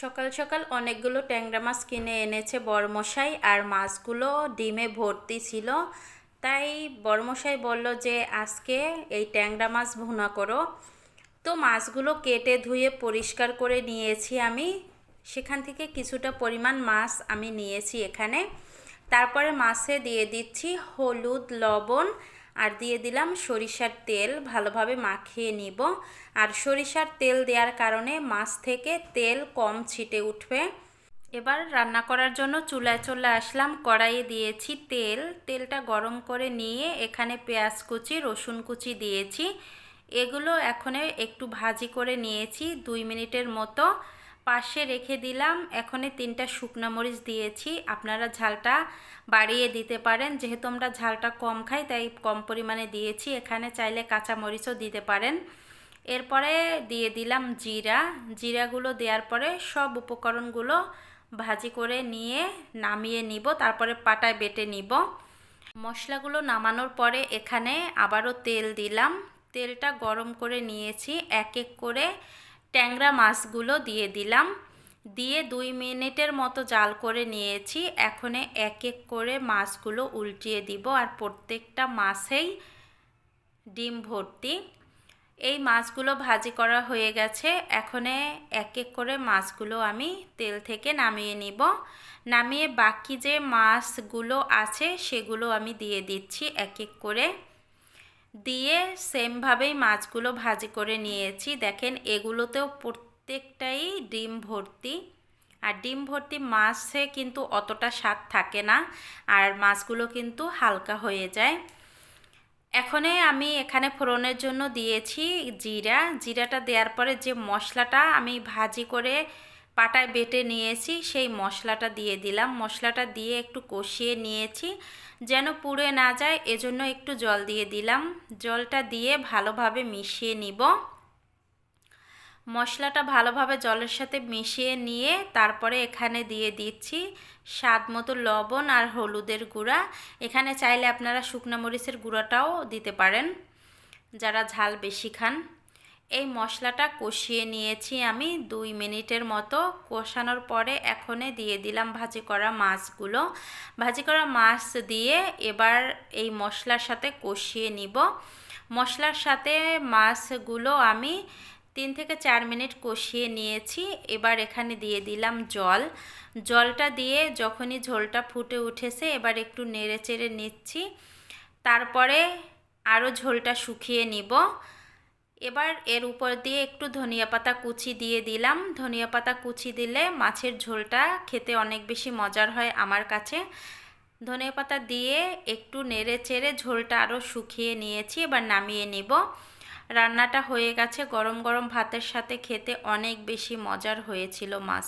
সকাল সকাল অনেকগুলো ট্যাংরা মাছ কিনে এনেছে বড়মশাই আর মাছগুলো ডিমে ভর্তি ছিল। তাই বড়মশাই বলল যে, আজকে এই ট্যাংরা মাছ ভুনা করো। তো মাছগুলো কেটে ধুয়ে পরিষ্কার করে নিয়েছি আমি। সেখান থেকে কিছুটা পরিমাণ মাছ আমি নিয়েছি এখানে। তারপরে মাছে দিয়ে দিচ্ছি হলুদ, লবণ আর দিয়ে দিলাম সরিষার তেল, ভালোভাবে মাখিয়ে নিব। আর সরিষার তেল দেওয়ার কারণে মাছ থেকে তেল কম ছিটে উঠবে। এবার রান্না করার জন্য চুলায় চলে আসলাম, কড়াইয়ে দিয়েছি তেল। তেলটা গরম করে নিয়ে এখানে পেঁয়াজ কুচি, রসুন কুচি দিয়েছি। এগুলো এখনে একটু ভাজি করে নিয়েছি, দুই মিনিটের মতো। পাশে রেখে দিলাম। এখনে তিনটা শুকনা মরিচ দিয়েছি। আপনারা ঝালটা বাড়িয়ে দিতে পারেন। যেহেতু আমরা ঝালটা কম খাই, তাই কম পরিমাণে দিয়েছি। এখানে চাইলে কাঁচা মরিচও দিতে পারেন। এরপরে দিয়ে দিলাম জিরা। জিরাগুলো দেওয়ার পরে সব উপকরণগুলো ভাজি করে নিয়ে নামিয়ে নিব। তারপরে পাটায় বেটে নিব। মশলাগুলো নামানোর পরে এখানে আবারও তেল দিলাম। তেলটা গরম করে নিয়েছি। এক এক করে ট্যাংরা মাছগুলো দিয়ে দিলাম। দিয়ে দুই মিনিটের মতো জাল করে নিয়েছি। এখনে এক এক করে মাছগুলো উল্টিয়ে দিব আর প্রত্যেকটা মাছেই ডিম ভর্তি। এই মাছগুলো ভাজি করা হয়ে গেছে। এখনে এক এক করে মাছগুলো আমি তেল থেকে নামিয়ে নিব। নামিয়ে বাকি যে মাছগুলো আছে সেগুলো আমি দিয়ে দিচ্ছি এক এক করে। দিয়ে সেমভাবেই মাছগুলো ভাজি করে নিয়েছি। দেখেন, এগুলোতেও প্রত্যেকটাই ডিম ভর্তি। আর ডিম ভর্তি মাছে কিন্তু অতটা স্বাদ থাকে না, আর মাছগুলো কিন্তু হালকা হয়ে যায়। এখনে আমি এখানে ফোড়নের জন্য দিয়েছি জিরা। জিরাটা দেওয়ার পরে যে মশলাটা আমি ভাজি করে পাটায় বেটে নিয়েছি, সেই মশলাটা দিয়ে দিলাম। মশলাটা দিয়ে একটু কষিয়ে নিয়েছি, যেন পুড়ে না যায়, এজন্য একটু জল দিয়ে দিলাম। জলটা দিয়ে ভালোভাবে মিশিয়ে নিব। মশলাটা ভালোভাবে জলের সাথে মিশিয়ে নিয়ে তারপরে এখানে দিয়ে দিচ্ছি স্বাদ মতো লবণ আর হলুদের গুঁড়া। এখানে চাইলে আপনারা শুকনো মরিচের গুঁড়াটাও দিতে পারেন, যারা ঝাল বেশি খান। এই মশলাটা কষিয়ে নিয়েছি আমি দুই মিনিটের মতো। কষানোর পরে এখনে দিয়ে দিলাম ভাজি করা মাছগুলো। ভাজি করা মাছ দিয়ে এবার এই মশলার সাথে কষিয়ে নিব। মশলার সাথে মাছগুলো আমি তিন থেকে চার মিনিট কষিয়ে নিয়েছি। এবার এখানে দিয়ে দিলাম জল। জলটা দিয়ে যখনই ঝোলটা ফুটে উঠেছে এবার একটু নেড়ে চেড়ে নিচ্ছি। তারপরে আরও ঝোলটা শুকিয়ে নিব। এবার এর উপর দিয়ে একটু ধনিয়া পাতা কুচি দিয়ে দিলাম। ধনিয়া পাতা কুচি দিলে মাছের ঝোলটা খেতে অনেক বেশি মজার হয় আমার কাছে। ধনিয়া পাতা দিয়ে একটু নেড়ে চেড়ে ঝোলটা আরও শুকিয়ে নিয়েছি, এবার নামিয়ে নিব। রান্নাটা হয়ে গেছে গরম গরম ভাতের সাথে খেতে অনেক বেশি মজার হয়েছিল মাছ।